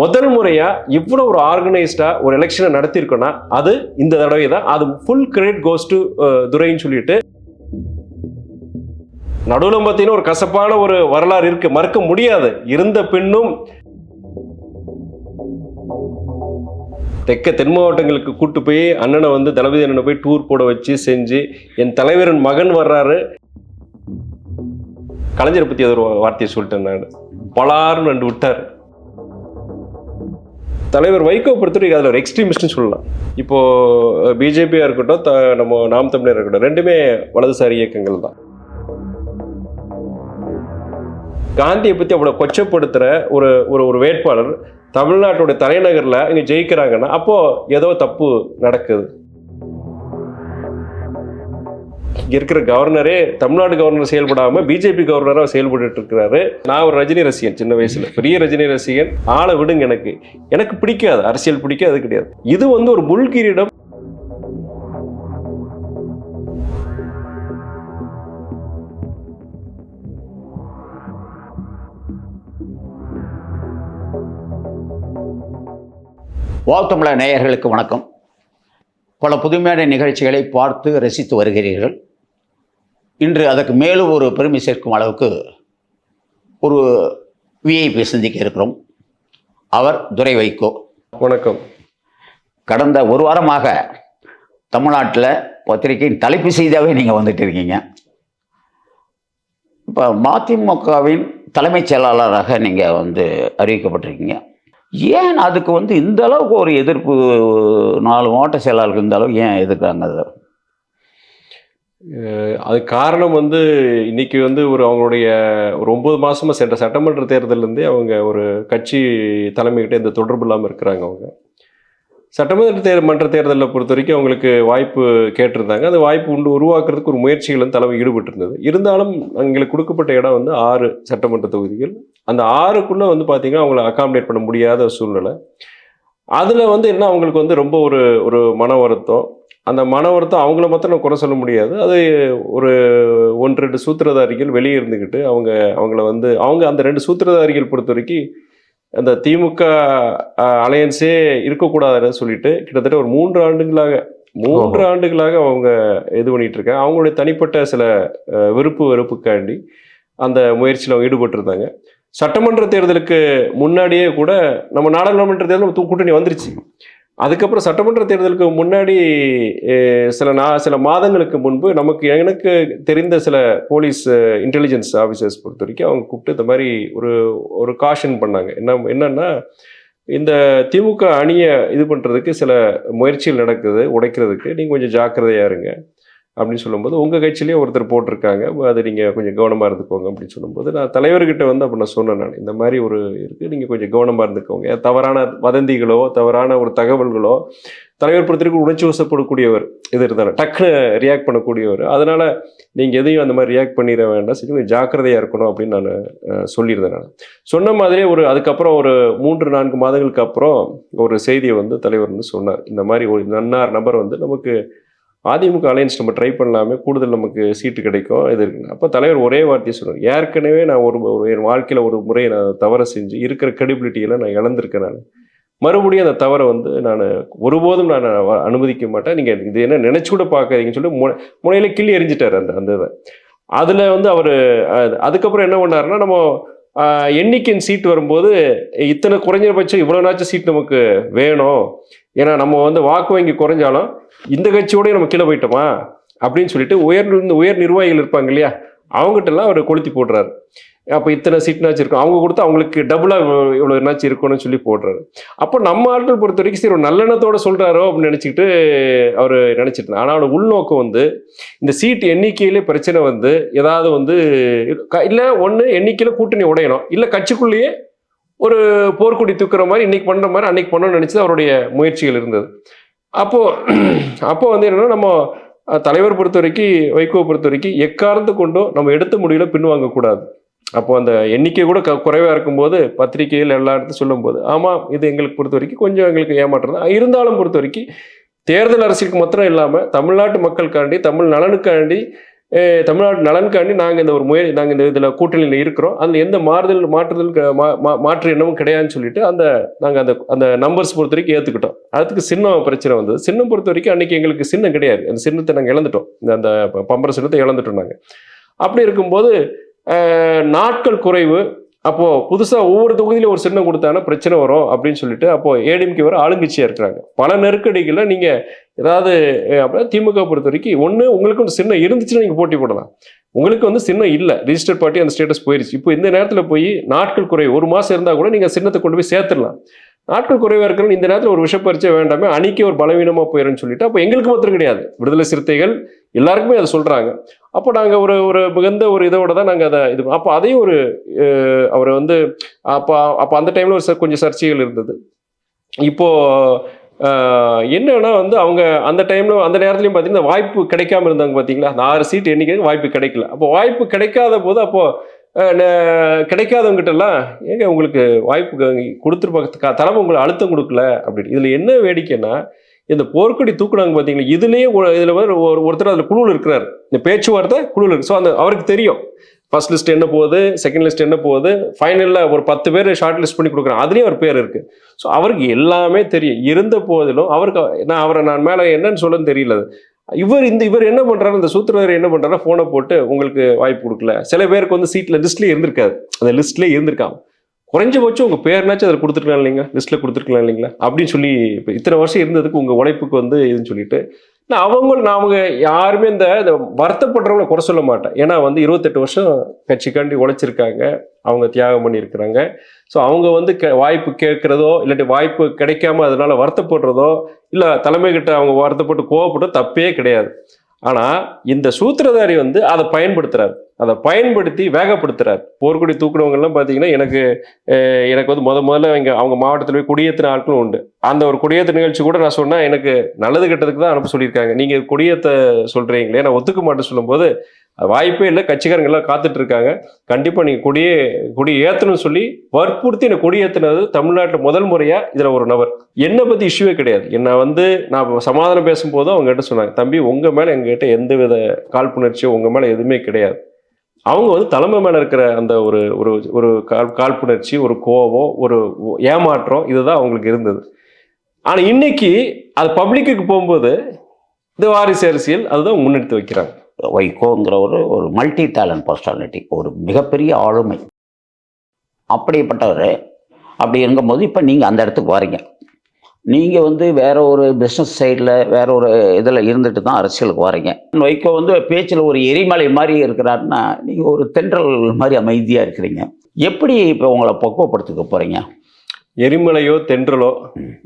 முதல் முறையாக இவ்வளோ ஒரு ஆர்கனைஸ்டாக ஒரு எலெக்ஷனை நடத்தியிருக்கோன்னா அது இந்த தடவை தான் அது ஃபுல் கிரெடிட் கோஸ் டு துரைன்னு சொல்லிட்டு. நடுவில் பார்த்தீங்கன்னா ஒரு கசப்பான ஒரு வரலாறு இருக்கு. மறுக்க முடியாது. இருந்த பின்னும் தெற்க தென் மாவட்டங்களுக்கு கூட்டு போய் அண்ணனை வந்து தளபதி அண்ணனை போய் டூர் போட வச்சு செஞ்சு என் தலைவரின் மகன் வர்றாரு. கலைஞரை பற்றி அது ஒரு வார்த்தையை சொல்லிட்டேன் நான். பலார்னு ரெண்டு விட்டார். தலைவர் வைகோ பொறுத்தவரைக்கும் அதில் ஒரு எக்ஸ்ட்ரீமிஸ்ட்னு சொல்லலாம். இப்போது பிஜேபியாக இருக்கட்டும் த- நம்ம நாம் தமிழர் இருக்கட்டும் ரெண்டுமே வலதுசாரி இயக்கங்கள் தான். காந்தியை பற்றி அவ்வளோ கொச்சப்படுத்துகிற ஒரு ஒரு ஒரு வேட்பாளர் தமிழ்நாட்டோட தலைநகரில் இங்கே ஜெயிக்கிறாங்கன்னா அப்போ ஏதோ தப்பு நடக்குது. இருக்கிற கவர்னரே தமிழ்நாடு கவர்னர் செயல்படாமல் பிஜேபி கவர்னராக செயல்பட்டு இருக்கிறாரு. நான் ஒரு ரஜினி ரசிகன் சின்ன வயசில். பெரிய ரஜினி ரசிகன். ஆளை விடுங்க எனக்கு. எனக்கு பிடிக்காது. அரசியல் பிடிக்காது கிடையாது. இது வந்து ஒரு முள்கிரீடம் வாழ்த்தமிழ நேயர்களுக்கு வணக்கம். பல புதுமையான நிகழ்ச்சிகளை பார்த்து ரசித்து வருகிறீர்கள். இன்று அதற்கு மேலும் ஒரு பெருமை சேர்க்கும் அளவுக்கு ஒரு விஐபி சந்திக்க இருக்கிறோம். அவர் துரை வைகோ. வணக்கம். கடந்த ஒரு வாரமாக தமிழ்நாட்டில் பத்திரிகையின் தலைப்பு செய்தியாகவே நீங்கள் வந்துட்டு இருக்கீங்க. இப்போ மதிமுகவின் தலைமைச் செயலாளராக நீங்கள் வந்து அறிவிக்கப்பட்டிருக்கீங்க. ஏன் அதுக்கு வந்து இந்த அளவுக்கு ஒரு எதிர்ப்பு நாலு மாவட்ட செயலாளர்கள் இந்த அளவுக்கு ஏன் எதிர்க்கிறாங்க அதை? அது காரணம் வந்து இன்னைக்கு வந்து ஒரு அவங்களுடைய ஒரு ஒன்பது மாசமா சென்ற சட்டமன்ற தேர்தலேருந்தே அவங்க ஒரு கட்சி தலைமைகிட்ட எந்த தொடர்பு இல்லாமல் இருக்கிறாங்க அவங்க. சட்டமன்ற தேர் மன்ற தேர்தலில் பொறுத்த வரைக்கும் அவங்களுக்கு வாய்ப்பு கேட்டிருந்தாங்க. அந்த வாய்ப்பு உண்டு உருவாக்குறதுக்கு ஒரு முயற்சிகள் வந்து தலைமை ஈடுபட்டு இருந்தது இருந்தாலும் எங்களுக்கு கொடுக்கப்பட்ட இடம் வந்து ஆறு சட்டமன்ற தொகுதிகள். அந்த ஆறுக்குள்ளே வந்து பார்த்தீங்கன்னா அவங்கள அகாமடேட் பண்ண முடியாத சூழ்நிலை. அதில் வந்து என்ன அவங்களுக்கு வந்து ரொம்ப ஒரு ஒரு மன வருத்தம். அந்த மன வருத்தம் அவங்கள மாத்திரம் நான் குறை சொல்ல முடியாது. அது ஒரு ஒன்று ரெண்டு சூத்திரதாரிகள் வெளியே இருந்துக்கிட்டு அவங்க அவங்கள வந்து அவங்க அந்த ரெண்டு சூத்திரதாரிகள் பொறுத்த வரைக்கும் அந்த திமுக அலையன்ஸே இருக்கக்கூடாதுன்னு சொல்லிட்டு கிட்டத்தட்ட ஒரு மூன்று ஆண்டுகளாக மூன்று ஆண்டுகளாக அவங்க இது பண்ணிட்டு இருக்காங்க அவங்களுடைய தனிப்பட்ட சில விருப்பு வெறுப்புக்காண்டி அந்த முயற்சியில் அவங்க ஈடுபட்டிருந்தாங்க. சட்டமன்ற தேர்தலுக்கு முன்னாடியே கூட நம்ம நாடாளுமன்ற தேர்தல் கூட்டணி வந்துருச்சு. அதுக்கப்புறம் சட்டமன்ற தேர்தலுக்கு முன்னாடி சில நா சில மாதங்களுக்கு முன்பு நமக்கு எனக்கு தெரிந்த சில போலீஸ் இன்டெலிஜென்ஸ் ஆஃபீஸர்ஸ் பொறுத்த வரைக்கும் அவங்க கூப்பிட்டு இந்த மாதிரி ஒரு ஒரு காஷன் பண்ணாங்க. என்ன என்னன்னா இந்த திமுக அணியை இது பண்ணுறதுக்கு சில முயற்சிகள் நடக்குது உடைக்கிறதுக்கு. நீங்கள் கொஞ்சம் ஜாக்கிரதையா இருங்க. அப்படின்னு சொல்லும்போது உங்கள் கட்சியிலேயே ஒருத்தர் போட்டிருக்காங்க. அதை நீங்கள் கொஞ்சம் கவனமாக இருந்துக்கோங்க அப்படின்னு சொல்லும்போது நான் தலைவர்கிட்ட வந்து அப்போ நான் சொன்னேன் நான். இந்த மாதிரி ஒரு இருக்குது நீங்கள் கொஞ்சம் கவனமாக இருந்துக்கோங்க. தவறான வதந்திகளோ தவறான ஒரு தகவல்களோ தலைவர் பொறுத்திற்கு உணர்ச்சி வசப்படக்கூடியவர் இது இருந்தாலும் டக்குன்னு ரியாக்ட் பண்ணக்கூடியவர். அதனால் நீங்கள் எதையும் அந்த மாதிரி ரியாக்ட் பண்ணிட வேண்டாம். சரி கொஞ்சம் ஜாக்கிரதையாக இருக்கணும் அப்படின்னு நான் சொல்லியிருந்தேன் நான். சொன்ன மாதிரியே ஒரு அதுக்கப்புறம் ஒரு மூன்று நான்கு மாதங்களுக்கு அப்புறம் ஒரு செய்தியை வந்து தலைவர் வந்து சொன்னார். இந்த மாதிரி ஒரு நன்னார் நபர் வந்து நமக்கு அதிமுக அலையன்ஸ் நம்ம ட்ரை பண்ணலாமே கூடுதல் நமக்கு சீட்டு கிடைக்கும். இது இருக்குங்க அப்போ தலைவர் ஒரே வார்த்தையை சொன்னார் ஏற்கனவே நான் ஒரு என் வாழ்க்கையில் ஒரு முறை நான் தவறை செஞ்சு இருக்கிற credibility-ல நான் இழந்திருக்கேன் நான். மறுபடியும் அந்த தவறை வந்து நான் ஒருபோதும் நான் அனுமதிக்க மாட்டேன். நீங்கள் இது என்ன நினச்சி கூட பார்க்காதீங்கன்னு சொல்லி மு முனையில் கிள்ளி எரிஞ்சிட்டார் அந்த அந்த இதை. அதில் வந்து அவர் அதுக்கப்புறம் என்ன பண்ணாருன்னா நம்ம எண்ணிக்கையின் சீட் வரும்போது இத்தனை குறைஞ்சபட்சம் இவ்வளோ நாச்சும் சீட் நமக்கு வேணும். ஏன்னா நம்ம வந்து வாக்கு வங்கி குறைஞ்சாலும் இந்த கட்சியோடய நம்ம கீழே போயிட்டோமா? அப்படின்னு சொல்லிட்டு உயர் உயர் நிர்வாகிகள் இருப்பாங்க இல்லையா? அவங்ககிட்ட எல்லாம் அவர் கொளுத்தி போடுறாரு. அப்போ இத்தனை சீட்னாச்சும் இருக்கும். அவங்க கொடுத்து அவங்களுக்கு டபுளாக இவ்வளோ என்னாச்சும் இருக்கும்னு சொல்லி போடுறாரு. அப்போ நம்ம ஆட்கள் பொறுத்த வரைக்கும் சரி ஒரு நல்லெண்ணத்தோட சொல்கிறாரோ அப்படின்னு நினச்சிக்கிட்டு அவர் நினச்சிட்டு இருந்தார். ஆனால் அவரோட உள்நோக்கம் வந்து இந்த சீட் எண்ணிக்கையிலே பிரச்சனை வந்து ஏதாவது வந்து இல்லை ஒன்று எண்ணிக்கையில் கூட்டணி உடையணும். இல்லை கட்சிக்குள்ளேயே ஒரு போர்க்குடி தூக்குற மாதிரி இன்னைக்கு பண்ணுற மாதிரி அன்னைக்கு பண்ணணும்னு நினச்சி அவருடைய முயற்சிகள் இருந்தது. அப்போது அப்போது வந்து என்னென்னா நம்ம தலைவர் பொறுத்த வரைக்கும் வைகோ பொறுத்த வரைக்கும் எக்காரணத்து கொண்டும் நம்ம எடுத்த முடியல பின்வாங்க கூடாது அப்போ அந்த எண்ணிக்கை கூட க குறைவாக இருக்கும்போது பத்திரிகையில் எல்லா இடத்தையும் சொல்லும்போது ஆமாம் இது எங்களுக்கு பொறுத்த வரைக்கும் கொஞ்சம் எங்களுக்கு ஏமாற்றம் தான். இருந்தாலும் பொறுத்த வரைக்கும் தேர்தல் அரசியலுக்கு மாத்திரம் இல்லாமல் தமிழ்நாட்டு மக்களுக்காண்டி தமிழ் நலனுக்காண்டி தமிழ்நாடு நலன்காண்டி நாங்கள் இந்த ஒரு முயல் நாங்கள் இந்த இதில் கூட்டணியில் இருக்கிறோம். அதில் எந்த மாறுதல் மாற்றுதல் க- மா- மா- மாற்று எண்ணமும் கிடையாதுன்னு சொல்லிட்டு அந்த நாங்கள் அந்த அந்த நம்பர்ஸ் பொறுத்த வரைக்கும் ஏற்றுக்கிட்டோம் அதுக்கு சின்னம் பிரச்சனை வந்தது. சின்னம் பொறுத்த வரைக்கும் அன்றைக்கி எங்களுக்கு சின்னம் கிடையாது. அந்த சின்னத்தை நாங்கள் இழந்துட்டோம். இந்த அந்த பம்பர சின்னத்தை இழந்துட்டோம் நாங்கள் அப்படி இருக்கும்போது நாட்கள் குறைவு அப்போது புதுசாக ஒவ்வொரு தொகுதியிலும் ஒரு சின்னம் கொடுத்தாங்கன்னா பிரச்சனை வரும் அப்படின்னு சொல்லிட்டு அப்போது ஏடிஎம்கே வர ஆளுங்கட்சியாக இருக்கிறாங்க. பல நெருக்கடிகளில் நீங்கள் ஏதாவது அப்படின்னா திமுக பொறுத்த வரைக்கும் ஒன்று உங்களுக்கு வந்து சின்னம் இருந்துச்சுன்னா நீங்கள் போட்டி போடலாம். உங்களுக்கு வந்து சின்னம் இல்லை. ரிஜிஸ்டர் பார்ட்டி அந்த ஸ்டேட்டஸ் போயிருச்சு. இப்போ இந்த நேரத்தில் போய் நாட்கள் குறை ஒரு மாதம் இருந்தால் கூட நீங்கள் சின்னத்தை கொண்டு போய் சேர்த்துடலாம். நாட்கள் குறைவாக இருக்கிறோம் இந்த நேரத்தில் ஒரு விஷப்பரிச்சை வேண்டாமே அணிக்கு ஒரு பலவீனமாக போயிடும்னு சொல்லிட்டு அப்போ எங்களுக்கு மாத்திரம் கிடையாது. விடுதலை சிறுத்தைகள் எல்லாருக்குமே அதை சொல்கிறாங்க அப்போ நாங்கள் ஒரு ஒரு மிகுந்த ஒரு இதோட தான் நாங்கள் அதை இது அப்போ அதையும் ஒரு அவர் அவரை வந்து அப்போ அப்போ அந்த டைமில் ஒரு ச- கொஞ்சம் சர்ச்சைகள் இருந்தது. இப்போது என்னன்னா வந்து அவங்க அந்த டைமில் அந்த நேரத்துலையும் பார்த்தீங்கன்னா வாய்ப்பு கிடைக்காம இருந்தாங்க பார்த்தீங்களா அந்த ஆறு சீட் எண்ணிக்கை வாய்ப்பு கிடைக்கல. அப்போ வாய்ப்பு கிடைக்காத போது அப்போ ந- கிடைக்காதவங்ககிட்ட எல்லாம் ஏங்க உங்களுக்கு வாய்ப்பு கொடுத்துருப்பாங்க தலைமை உங்களுக்கு அழுத்தம் கொடுக்கல? அப்படின்னு. இதில் என்ன வேடிக்கைன்னா இந்த போர்க்கொடி தூக்குனாங்க பார்த்தீங்களா இதுலேயே இதில் வந்து ஒரு ஒருத்தர் அதில் குழுவில் இருக்கிறார். இந்த பேச்சுவார்த்தை குழுவில் இருக்கு. ஸோ அந்த அவருக்கு தெரியும். ஃபர்ஸ்ட் லிஸ்ட் என்ன போகுது? செகண்ட் லிஸ்ட் என்ன போகுது? ஃபைனலில் ஒரு பத்து பேர் ஷார்ட் லிஸ்ட் பண்ணி கொடுக்குறேன் அதுலேயும் ஒரு பேர் இருக்குது ஸோ அவருக்கு எல்லாமே தெரியும். இருந்த போதிலும் அவருக்கு நான் அவரை நான் மேலே என்னன்னு சொல்லன்னு தெரியல. இவர் இந்த இவர் என்ன பண்ணுறாரு இந்த சூத்திரதாரி என்ன பண்ணுறாரு ஃபோனை போட்டு உங்களுக்கு வாய்ப்பு கொடுக்கல. சில பேருக்கு வந்து சீட்டில் லிஸ்ட்லேயே இருந்திருக்காது. அந்த லிஸ்ட்லேயே இருந்திருக்காங்க. குறைஞ்சபட்சம் உங்கள் பேர்னாச்சும் அதில் கொடுத்துருக்கலாம் இல்லைங்களா லிஸ்ட்டில் கொடுத்துருக்கலாம் இல்லைங்களா? அப்படின்னு சொல்லி இப்போ இத்தனை வருஷம் இருந்ததுக்கு உங்கள் உழைப்புக்கு வந்து இதுன்னு சொல்லிட்டு. நான் அவங்க நான் அவங்க யாருமே இந்த இந்த வருத்தப்படுறவங்கள குறை சொல்ல மாட்டேன். ஏன்னா வந்து இருபத்தெட்டு வருஷம் கட்சிக்காண்டி உழைச்சிருக்காங்க. அவங்க தியாகம் பண்ணியிருக்கிறாங்க. ஸோ அவங்க வந்து கே- வாய்ப்பு கேட்குறதோ இல்லாட்டி வாய்ப்பு கிடைக்காம அதனால வருத்தப்படுறதோ இல்லை தலைமை கிட்ட அவங்க வருத்தப்பட்டு கோவப்பட்டோ தப்பே கிடையாது. ஆனால் இந்த சூத்திரதாரி வந்து அதை பயன்படுத்துகிறாரு அதை பயன்படுத்தி வேகப்படுத்துறாரு. போர்க்கொடி தூக்குனவங்கெல்லாம் பார்த்தீங்கன்னா எனக்கு எனக்கு வந்து முத முதல்ல இங்கே அவங்க மாவட்டத்தில் போய் குடியேற்றின ஆட்களும் உண்டு. அந்த ஒரு குடியேற்ற நிகழ்ச்சி கூட நான் சொன்னால் எனக்கு நல்லது கெட்டதுக்கு தான் அனுப்ப சொல்லியிருக்காங்க. நீங்கள் குடியேற்ற சொல்கிறீங்களே நான் ஒத்துக்க மாட்டேன் சொல்லும்போது வாய்ப்பே இல்லை. கட்சிக்காரங்க எல்லாம் காத்துட்டு இருக்காங்க. கண்டிப்பாக நீங்கள் கொடியே கொடி சொல்லி வற்புறுத்தி என்னை கொடியேற்றினது தமிழ்நாட்டில் முதல் முறையாக இதில் ஒரு நபர். என்னை பற்றி இஷ்யூவே கிடையாது. என்னை வந்து நான் சமாதானம் பேசும்போதும் அவங்ககிட்ட சொன்னாங்க தம்பி உங்கள் மேலே எங்ககிட்ட எந்த வித காழ்ப்புணர்ச்சியோ உங்கள் மேலே எதுவுமே கிடையாது. அவங்க வந்து தலைமை மேலே இருக்கிற அந்த ஒரு ஒரு ஒரு காழ்ப்புணர்ச்சி ஒரு கோபம் ஒரு ஏமாற்றம் இதுதான் அவங்களுக்கு இருந்தது. ஆனால் இன்னைக்கு அது பப்ளிக்கு போகும்போது இந்த வாரிசு அரசியல் அதுதான் முன்னெடுத்து வைக்கிறாங்க. வைகோங்கிற ஒரு ஒரு மல்டி டேலண்ட் பர்சனாலிட்டி ஒரு மிகப்பெரிய ஆளுமை. அப்படிப்பட்டவர் அப்படி இருக்கும்போது இப்போ நீங்கள் அந்த இடத்துக்கு வரீங்க. நீங்கள் வந்து வேற ஒரு பிஸ்னஸ் சைடில் வேற ஒரு இதில் இருந்துட்டு தான் அரசியலுக்கு வரீங்க. வைகோ வந்து பேச்சில் ஒரு எரிமலை மாதிரி இருக்கிறாருன்னா நீங்கள் ஒரு தென்றல் மாதிரி அமைதியாக இருக்கிறீங்க. எப்படி இப்போ உங்களை பக்குவப்படுத்திக்க போகிறீங்க எரிமலையோ தென்றலோ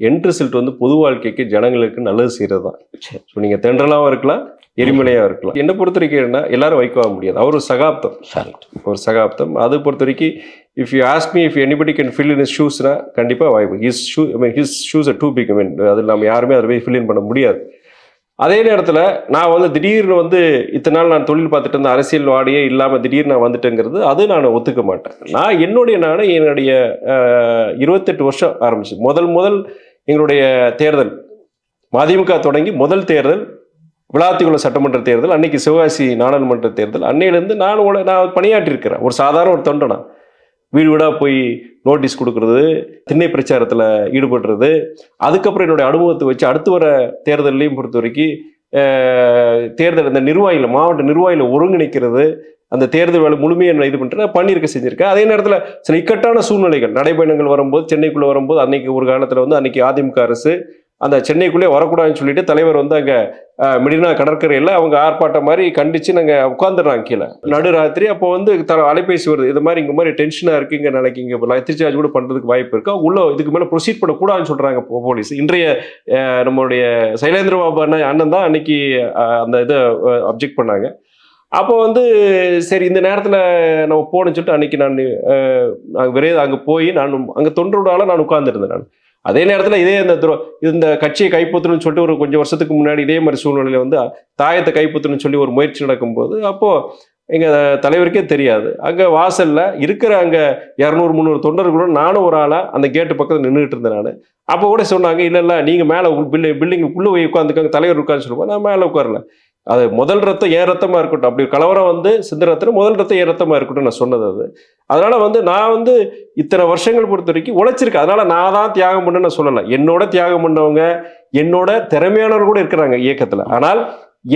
என் ரிசல்ட் வந்து பொது வாழ்க்கைக்கு ஜனங்களுக்கு நல்லது செய்யறது தான் சரி. ஸோ நீங்க தென்றலாவும் இருக்கலாம் எரிமலையா இருக்கலாம். என்னை பொறுத்த வரைக்கும் என்ன எல்லாரும் வைக்க முடியாது. அவர் ஒரு சகாப்தம். சரி ஒரு சகாப்தம். அது பொறுத்த வரைக்கும் if you ask me if anybody can fill in ஷூஸ்னா கண்டிப்பாக வாய்ப்பு his shoe I mean his shoes too big I mean அதில் நம்ம யாருமே அதை போய் ஃபில் இன் பண்ண முடியாது. அதே நேரத்தில் நான் வந்து திடீர்னு வந்து இத்தனை நாள் நான் தொழில் பார்த்துட்டு இருந்த அரசியல் வாடியே இல்லாமல் திடீர்னு நான் வந்துட்டேங்கிறது அது நான் ஒத்துக்க மாட்டேன். நான் என்னுடைய நான் என்னுடைய இருபத்தெட்டு வருஷம் ஆரம்பிச்சு. முதல் முதல் எங்களுடைய தேர்தல் மதிமுக தொடங்கி முதல் தேர்தல் விளாத்திக்குள்ள சட்டமன்ற தேர்தல் அன்னைக்கு சிவகாசி நாடாளுமன்ற தேர்தல் அன்னையிலேருந்து நான் உட- நான் பணியாற்றிருக்கிறேன் ஒரு சாதாரண ஒரு தொண்டனா. வீடு வீடாக போய் நோட்டீஸ் கொடுக்கறது திண்ணை பிரச்சாரத்தில் ஈடுபடுறது. அதுக்கப்புறம் என்னுடைய அனுபவத்தை வச்சு அடுத்து வர தேர்தலையும் பொறுத்த வரைக்கும் தேர்தல் இந்த நிர்வாகியில் மாவட்ட நிர்வாகியில் ஒருங்கிணைக்கிறது. அந்த தேர்தல் வேலை முழுமையாக நான் இது பண்ணுறேன் நான் பண்ணியிருக்க செஞ்சிருக்கேன். அதே நேரத்தில் சில இக்கட்டான சூழ்நிலைகள் நடைபயணங்கள் வரும்போது சென்னைக்குள்ளே வரும்போது அன்னைக்கு ஒரு காலத்தில் வந்து அன்னைக்கு அதிமுக அரசு அந்த சென்னைக்குள்ளே வரக்கூடாதுன்னு சொல்லிட்டு தலைவர் வந்து அங்கே மெடினா கடற்கரையில் அவங்க ஆர்ப்பாட்டம் மாதிரி கண்டித்து நாங்கள் உட்காந்துடுறாங்க கீழே. நடுராத்திரி அப்போ வந்து த அலைபேசி வருது. இது மாதிரி இங்கே மாதிரி டென்ஷனாக இருக்குது இங்கே நாளைக்கு இங்கே லத்தி சார்ஜ் கூட பண்ணுறதுக்கு வாய்ப்பு இருக்கு. உள்ள இதுக்கு மேலே ப்ரொசீட் பண்ணக்கூடாதுன்னு சொல்கிறாங்க போலீஸ். இன்றைய நம்மளுடைய சைலேந்திர பாபு அண்ணன் அண்ணன் தான் அன்னைக்கு அந்த இதை அப்ஜெக்ட் பண்ணாங்க. அப்போ வந்து சரி இந்த நேரத்தில் நம்ம போகணும்னு சொல்லிட்டு அன்னைக்கு நான் அஹ், விரைவு அங்கே போய் நான் அங்கே தொண்டரோடால நான் உட்காந்துருந்தேன் நான். அதே நேரத்தில் இதே இந்த துரோ இந்த கட்சியை கைப்பற்றணும்னு சொல்லிட்டு ஒரு கொஞ்சம் வருஷத்துக்கு முன்னாடி இதே மாதிரி சூழ்நிலையில வந்து தாயத்தை கைப்பற்றணும்னு சொல்லி ஒரு முயற்சி நடக்கும்போது அப்போது எங்கள் தலைவருக்கே தெரியாது. அங்கே வாசலில் இருக்கிற அங்கே இரநூறு முந்நூறு தொண்டர்களோட நானும் ஒரு ஆளாக அந்த கேட்டு பக்கத்தில் நின்றுட்டு இருந்தேன் நான். அப்போ கூட சொன்னாங்க இல்லை இல்லை நீங்கள் மேலே பில்டிங் பில்டிங் போய் உட்காந்துக்காங்க தலைவர் உட்காந்து சொல்லுவோம் நான் மேலே உட்காரல. அது முதல் ரத்தம் ஏன் ரத்தமாக இருக்கட்டும். அப்படி கலவரம் வந்து சிந்த ரத்தம் முதல் ரத்தம் ஏன் ரத்தமாக இருக்கட்டும் நான் சொன்னது அது. அதனால் வந்து நான் வந்து இத்தனை வருஷங்கள் பொறுத்த வரைக்கும் உழைச்சிருக்கேன். அதனால் நான் தான் தியாகம் பண்ண நான் சொல்லலை. என்னோட தியாகம் பண்ணவங்க என்னோட திறமையானவர் கூட இருக்கிறாங்க இயக்கத்தில். ஆனால்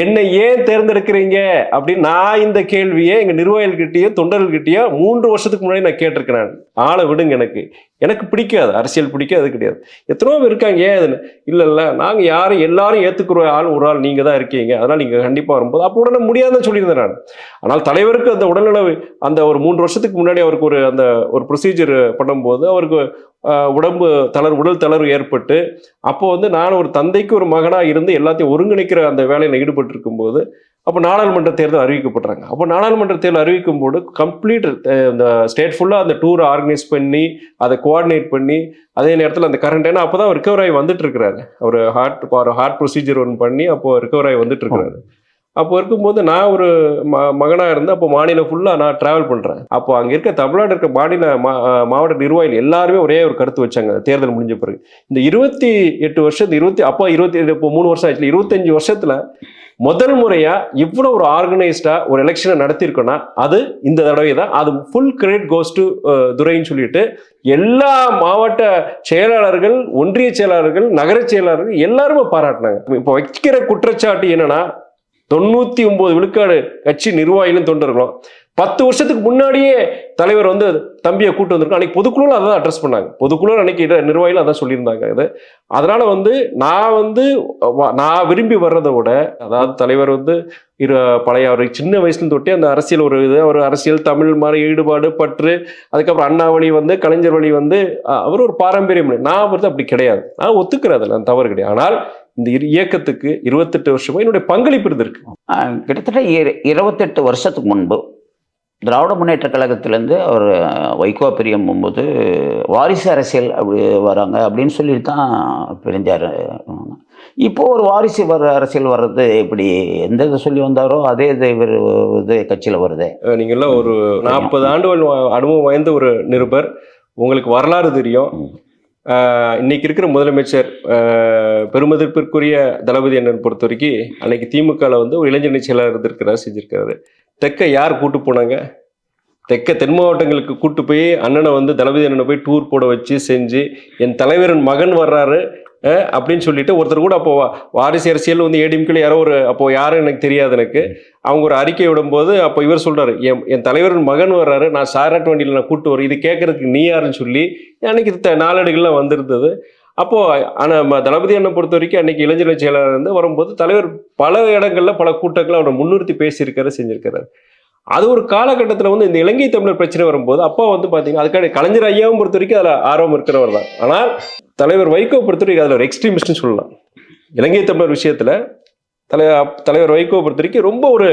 என்னை ஏன் தேர்ந்தெடுக்கிறீங்க அப்படின்னு நான் இந்த கேள்வியை எங்கள் நிர்வாகிகள்கிட்டயோ தொண்டர்கள்கிட்டயோ மூன்று வருஷத்துக்கு முன்னாடி நான் கேட்டிருக்கேன் நான். ஆளை விடுங்க எனக்கு. எனக்கு பிடிக்காது. அரசியல் பிடிக்காது கிடையாது. எத்தனையோ பேர் இருக்காங்க. ஏன் அதுன்னு இல்லை இல்லை. நாங்கள் யாரும் எல்லாரும் ஏத்துக்கிற ஆள் ஒரு ஆள் நீங்கள் தான் இருக்கீங்க. அதனால் நீங்கள் கண்டிப்பாக வரும்போது அப்போ உடனே முடியாதுன்னு சொல்லியிருந்தேன் நான். ஆனால் தலைவருக்கு அந்த உடல்நலவு அந்த ஒரு மூன்று வருஷத்துக்கு முன்னாடி அவருக்கு ஒரு அந்த ஒரு ப்ரொசீஜர் பண்ணும்போது அவருக்கு உடம்பு தளர் உடல் தளர்வு ஏற்பட்டு அப்போ வந்து நான் ஒரு தந்தைக்கு ஒரு மகனாக இருந்து எல்லாத்தையும் ஒருங்கிணைக்கிற அந்த வேலையில் ஈடுபட்டு இருக்கும்போது அப்போ நாடாளுமன்ற தேர்தல் அறிவிக்கப்படுறாங்க அப்போ நாடாளுமன்ற தேர்தல் அறிவிக்கும் போது கம்ப்ளீட் இந்த ஸ்டேட் ஃபுல்லாக அந்த டூரை ஆர்கனைஸ் பண்ணி அதை கோஆர்டினேட் பண்ணி அதே நேரத்தில் அந்த கரண்ட் ஏன்னா அப்போ தான் ரிகவர் ஆகி வந்துட்டு இருக்கிறாரு ஒரு ஹார்ட் ஒரு ஹார்ட் ப்ரொசீஜர் ஒன்று பண்ணி அப்போ ரிகவர் ஆகி வந்துட்டு இருக்கிறாரு அப்போ இருக்கும்போது நான் ஒரு ம மகனாக இருந்து அப்போ மாநிலம் ஃபுல்லாக நான் ட்ராவல் பண்ணுறேன் அப்போ அங்கே இருக்க தமிழ்நாடு இருக்க மாநில மா மாவட்ட நிர்வாகிகள் எல்லாருமே ஒரே ஒரு கருத்து வச்சாங்க தேர்தல் முடிஞ்ச பிறகு. இந்த இருபத்தி எட்டு வருஷத்து இருபத்தி அப்போ இருபத்தி இப்போ மூணு வருஷம் ஆச்சு இருபத்தஞ்சு வருஷத்துல முதல் முறையா இவ்வளவு ஒரு ஆர்கனைஸ்டா ஒரு எலெக்ஷனை நடத்தியிருக்கோன்னா அது இந்த தடவை தான் அது ஃபுல் கிரெடிட் கோஸ் டு துரைன்னு சொல்லிட்டு எல்லா மாவட்ட செயலாளர்கள் ஒன்றிய செயலாளர்கள் நகர செயலாளர்கள் எல்லாருமே பாராட்டினாங்க. இப்போ வைக்கிற குற்றச்சாட்டு என்னன்னா தொண்ணூத்தி ஒன்பது விழுக்காடு கட்சி நிர்வாகிகளும் தொண்டர்களும். பத்து வருஷத்துக்கு முன்னாடியே தலைவர் வந்து தம்பியை கூட்டு வந்திருக்கோம் அன்னைக்கு பொதுக்குழுவில் அதான் அட்ரஸ் பண்ணாங்க. பொதுக்குழு அன்னைக்கு நிர்வாகிகள் அதான் சொல்லியிருந்தாங்க இது. அதனால வந்து நான் வந்து நான் விரும்பி வர்றதை விட அதாவது தலைவர் வந்து இரு பழைய அவர் சின்ன வயசுல தொட்டே அந்த அரசியல் ஒரு இது ஒரு அரசியல் தமிழ் மாதிரி ஈடுபாடு பற்று அதுக்கப்புறம் அண்ணா வழி வந்து கலைஞர் வழி வந்து அவர் ஒரு பாரம்பரியம். நான் வந்து அப்படி கிடையாது. நான் ஒத்துக்கிறேன் அதில் நான் தவறு கிடையாது. ஆனால் இந்த இரு- இயக்கத்துக்கு இருபத்தெட்டு வருஷமா என்னுடைய பங்களிப்பு இருந்திருக்கு. கிட்டத்தட்ட இருபத்தெட்டு வருஷத்துக்கு முன்பு திராவிட முன்னேற்ற கழகத்திலேருந்து அவர் வைகோ பிரியம் போகும்போது வாரிசு அரசியல் அப்படி வராங்க அப்படின்னு சொல்லி தான் பிரிஞ்சார் இப்போ ஒரு வாரிசு வர அரசியல் வர்றது எப்படி? எந்த இதை சொல்லி வந்தாரோ அதே இது இவர் இது கட்சியில் வருதே. அஹ் நீங்க எல்லாம் ஒரு நாற்பது ஆண்டுகள் அனுபவம் வாய்ந்த ஒரு நிருபர். உங்களுக்கு வரலாறு தெரியும். இன்னைக்கு இருக்கிற முதலமைச்சர் பெருமதிப்பிற்குரிய தளபதி அண்ணன் பொறுத்த வரைக்கும் அன்னைக்கு திமுகவில் வந்து ஒரு இளைஞர் செயலாளர் இருந்திருக்கிறார் செஞ்சிருக்காரு தெற்க யார் கூட்டு போனாங்க? தெற்க தென் மாவட்டங்களுக்கு கூட்டு போய் அண்ணனை வந்து தளபதி அண்ணனை போய் டூர் போட வச்சு செஞ்சு என் தலைவரின் மகன் வர்றாரு அப்படின்னு சொல்லிட்டு ஒருத்தர் கூட அப்போ வாரிசு அரசியல் வந்து ஏடிஎம்கில் யாரோ ஒரு அப்போ யாரும் எனக்கு தெரியாது எனக்கு. அவங்க ஒரு அறிக்கை விடும்போது அப்போ இவர் சொல்றாரு என் என் தலைவரின் மகன் வர்றாரு நான் சாராட் வண்டியில் நான் கூட்டு வரேன் இது கேட்கறதுக்கு நீ யாருன்னு சொல்லி அன்னைக்கு த- நாளேடுகள்லாம் வந்திருந்தது. அப்போது ஆனால் தளபதி அண்ணன் பொறுத்த வரைக்கும் அன்னைக்கு இளைஞர் செயலாளர் வந்து வரும்போது தலைவர் பல இடங்களில் பல கூட்டங்களை அவரை முன்னிறுத்தி பேசியிருக்காரு செஞ்சிருக்காரு அது ஒரு காலகட்டத்தில் வந்து இந்த இலங்கை தமிழர் பிரச்சனை வரும்போது அப்பா வந்து பார்த்தீங்கன்னா அதுக்கான கலைஞர் ஐயாவும் பொறுத்த வரைக்கும் அதில் ஆர்வம் இருக்கிறவர் தான். ஆனால் தலைவர் வைகோ பொறுத்த வரைக்கும் அதில் ஒரு எக்ஸ்ட்ரீமிஸ்ட்னு சொல்லலாம். இலங்கை தமிழர் விஷயத்தில் தலை தலைவர் வைகோ பொறுத்த வரைக்கும் ரொம்ப ஒரு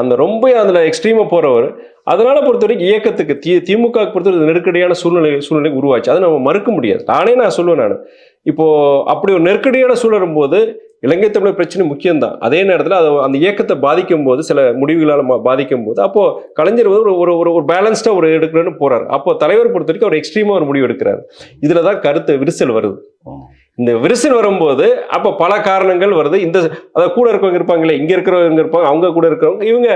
அந்த ரொம்ப அதில் எக்ஸ்ட்ரீமாக போகிறவர் அதனால பொறுத்த வரைக்கும் இயக்கத்துக்கு தி திமுக க்கு பொறுத்த வரைக்கும் நெருக்கடியான சூழ்நிலை சூழ்நிலை உருவாச்சு. அதை நம்ம மறுக்க முடியாது. நானே நான் சொல்லுவேன் நான். இப்போ அப்படி ஒரு நெருக்கடியான சூழலும் போது இலங்கை தமிழர் பிரச்சனை முக்கியம்தான். அதே நேரத்தில் அது அந்த இயக்கத்தை பாதிக்கும் போது சில முடிவுகளால் பாதிக்கும் போது அப்போ கலைஞர் வந்து ஒரு ஒரு ஒரு ஒரு பேலன்ஸ்டாக ஒரு எடுக்கணும்னு போறாரு. அப்போ தலைவர் பொறுத்த வரைக்கும் ஒரு எக்ஸ்ட்ரீமாக ஒரு முடிவு எடுக்கிறார். இதில் தான் கருத்து விரிசல் வருது. இந்த விரிசல் வரும்போது அப்போ பல காரணங்கள் வருது. இந்த அதாவது கூட இருக்கவங்க இருப்பாங்களே இங்கே இருக்கிறவங்க இருப்பாங்க அவங்க கூட இருக்கிறவங்க இவங்க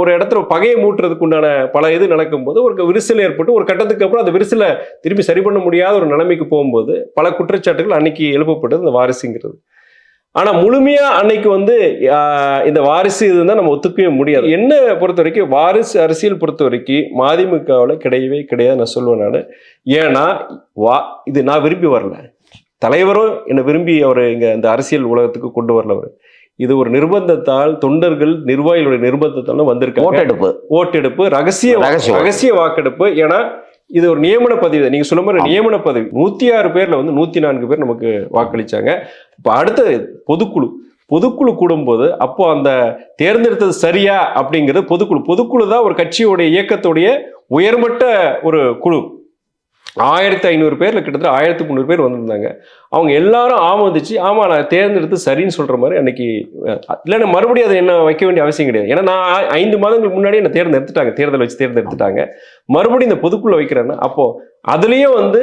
ஒரு இடத்துல பகையை மூட்டுறதுக்கு உண்டான பல இது நடக்கும்போது ஒரு விரிசல் ஏற்பட்டு ஒரு கட்டத்துக்கு அப்புறம் அந்த விரிசலை திரும்பி சரி பண்ண முடியாத ஒரு நிலைமைக்கு போகும்போது பல குற்றச்சாட்டுகள் அன்னைக்கு எழுப்பப்பட்டது இந்த வாரிசுங்கிறது. ஆனால் முழுமையாக அன்னைக்கு வந்து இந்த வாரிசு இதுதான் நம்ம ஒத்துக்கவே முடியாது. என்ன பொறுத்த வரைக்கும் வாரிசு அரசியல் பொறுத்த வரைக்கும் மதிமுகவில் கிடையவே கிடையாது நான் சொல்லுவேன் நான். ஏன்னா வா இது நான் விரும்பி வரல. தலைவரும் என்னை விரும்பி அவர் இங்க இந்த அரசியல் உலகத்துக்கு கொண்டு வரல அவர் இது ஒரு நிர்பந்தத்தால் தொண்டர்கள் நிர்வாகிகளுடைய நிர்பந்தத்தால் வந்திருக்காங்க. ஓட்டெடுப்பு. ஓட்டெடுப்பு ரகசிய ரகசிய வாக்கெடுப்பு. ஏன்னா இது ஒரு நியமன பதிவு. நீங்க சொல்ல மாதிரி. நியமன பதிவு. நூத்தி ஆறு பேர்ல வந்து நூத்தி நான்கு பேர் நமக்கு வாக்களிச்சாங்க. இப்ப அடுத்த பொதுக்குழு. பொதுக்குழு கூடும்போது அப்போ அந்த தேர்ந்தெடுத்தது சரியா அப்படிங்கிறது பொதுக்குழு. பொதுக்குழு தான் ஒரு கட்சியுடைய இயக்கத்துடைய உயர்மட்ட ஒரு குழு. ஆயிரத்தி ஐநூறு பேரில் கிட்டத்தட்ட ஆயிரத்தி முந்நூறு பேர் வந்திருந்தாங்க. அவங்க எல்லாரும் ஆமோதிச்சு ஆமாம் நான் தேர்ந்தெடுத்து சரின்னு சொல்கிற மாதிரி அன்னைக்கு இல்லைன்னா மறுபடியும் அதை என்ன வைக்க வேண்டிய அவசியம் கிடையாது. ஏன்னா நான் ஐந்து மாதங்களுக்கு முன்னாடி என்ன தேர்ந்தெடுத்துட்டாங்க தேர்தல் வச்சு தேர்ந்தெடுத்துட்டாங்க. மறுபடியும் இந்த பொதுக்குள்ள வைக்கிறேன்னா அப்போது அதுலேயும் வந்து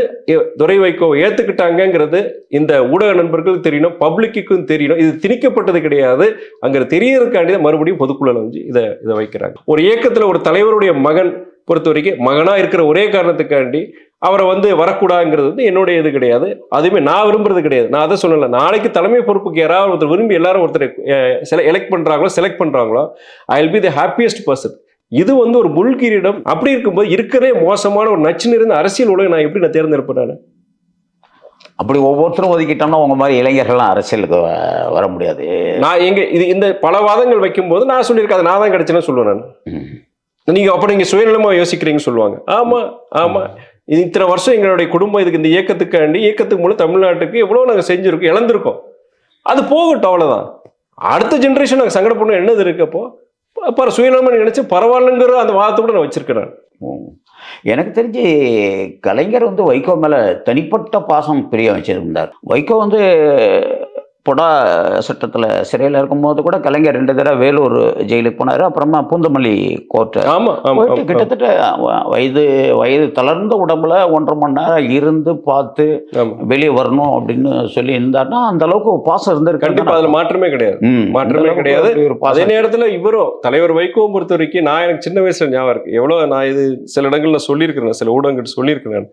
துறை வைக்கோ ஏற்றுக்கிட்டாங்கங்கிறது இந்த ஊடக நண்பர்களுக்கு தெரியணும் பப்ளிக்குக்கும் தெரியணும். இது திணிக்கப்பட்டது கிடையாது. அங்கே தெரியறதுக்காண்டி தான் மறுபடியும் பொதுக்குள்ள வந்து இதை இதை வைக்கிறாங்க. ஒரு இயக்கத்தில் ஒரு தலைவருடைய மகன் பொறுத்த வரைக்கும் மகனாக இருக்கிற ஒரே காரணத்துக்காண்டி அவரை வந்து வரக்கூடாதுங்கிறது வந்து என்னுடைய இது கிடையாது. அதுவுமே நான் விரும்புறது கிடையாது. நான் அதை சொல்லலை. நாளைக்கு தலைமை பொறுப்புக்கு யாராவது ஒருத்தர் விரும்பி எல்லாரும் ஒருத்தர் எலெக்ட் பண்றாங்களோ செலக்ட் பண்றாங்களோ I will be the happiest person இது வந்து ஒரு முள்கிரீடம் அப்படி இருக்கும்போது இருக்கிறதே மோசமான ஒரு நச்சு நிறைந்த அரசியல் உலகம் நான் எப்படி நான் தேர்ந்தெடுப்பேன் நான்? அப்படி ஒவ்வொருத்தரும் ஒதுக்கிட்டோம்னா உங்க மாதிரி இளைஞர்கள்லாம் அரசியலுக்கு வர முடியாது. நான் எங்க இது இந்த பல வாதங்கள் வைக்கும்போது நான் சொல்லியிருக்கேன் அது நான் தான் கிடைச்சேன்னு சொல்லுவேன் நான். நீங்க அப்ப நீங்க சுயநலமா யோசிக்கிறீங்கன்னு சொல்லுவாங்க. ஆமா ஆமா. இது இத்தனை வருஷம் எங்களுடைய குடும்பம் இதுக்கு இந்த இயக்கத்துக்காண்டி இயக்கத்துக்கு மூலம் தமிழ்நாட்டுக்கு எவ்வளோ நாங்கள் செஞ்சுருக்கோம் இழந்திருக்கோம். அது போகட்டும் அவ்வளோதான் அடுத்த ஜென்ரேஷன் நாங்கள் சங்கடப்படணும் என்னது இருக்கப்போ அப்புறம் சுயநலமாக நினச்சி பரவாயில்லைங்கிற அந்த வாதத்தை கூட நான் வச்சுருக்கேன் நான். எனக்கு தெரிஞ்சு கலைஞர் வந்து வைகோ மேலே தனிப்பட்ட பாசம் பிரிய வச்சிருந்தார். வைகோ வந்து பொடா சட்டத்தில் சிறையில் இருக்கும்போது கூட கலைஞர் ரெண்டு தடவை வேலூர் ஜெயிலுக்கு போனார் அப்புறமா பூந்தமல்லி கோர்ட்டு போயிட்டு கிட்டத்தட்ட வயது வயது தளர்ந்த உடம்புல ஒன்றரை மணி நேரம் இருந்து பார்த்து வெளியே வரணும் அப்படின்னு சொல்லி இருந்தாருன்னா அந்த அளவுக்கு பாசம் இருந்திருக்கு கண்டிப்பா அதுல மாற்றமே கிடையாது. மாற்றமே கிடையாது. அதே நேரத்துல இவரும் தலைவர் வைகோவும் பொறுத்த வரைக்கும் நான் எனக்கு சின்ன வயசுல ஞாபகம் இருக்கு. எவ்வளவு நான் இது சில இடங்கள்ல சொல்லியிருக்கிறேன் சில ஊடகங்கள் சொல்லியிருக்கிறேன்.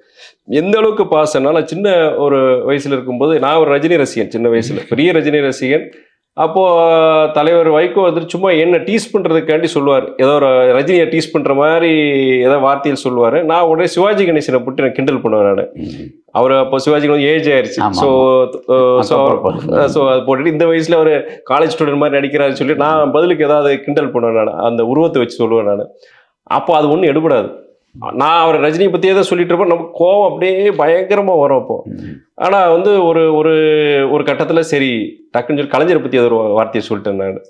எந்த அளவுக்கு பாசம்னா நான் சின்ன ஒரு வயசுல இருக்கும்போது நான் ஒரு ரஜினி ரசிகன் சின்ன வயசுல. பெரிய ரஜினி ரசிகன். அப்போ தலைவர் வைகோ வந்துட்டு சும்மா என்ன டீஸ் பண்றதுக்காண்டி சொல்லுவார். ஏதோ ஒரு ரஜினியை டீஸ் பண்ற மாதிரி ஏதோ வார்த்தையில் சொல்லுவார். நான் உடனே சிவாஜி கணேசனை போட்டு நான் கிண்டல் பண்ணுவேன் நான். அவர் அப்போ சிவாஜி ஏஜ் ஆயிருச்சு. ஆமா, ஸோ ஸோ ஸோ அது போட்டுட்டு இந்த வயசுல ஒரு காலேஜ் ஸ்டூடெண்ட் மாதிரி நடிக்கிறாரு சொல்லி நான் பதிலுக்கு ஏதாவது கிண்டல் பண்ணுவேன் நான். அந்த உருவத்தை வச்சு சொல்லுவேன் நான். அப்போ அது ஒன்றும் எடுபடாது. நான் அவர் ரஜினியை பற்றியே தான் சொல்லிட்டு இருப்பேன். நமக்கு கோவம் அப்படியே பயங்கரமா வரும் அப்போ. ம். ஆனா வந்து ஒரு ஒரு ஒரு கட்டத்துல சரி டக்குன்னு சொல்லி கலைஞரை ஏதோ ஒரு வார்த்தையை சொல்லிட்டேன் நான்.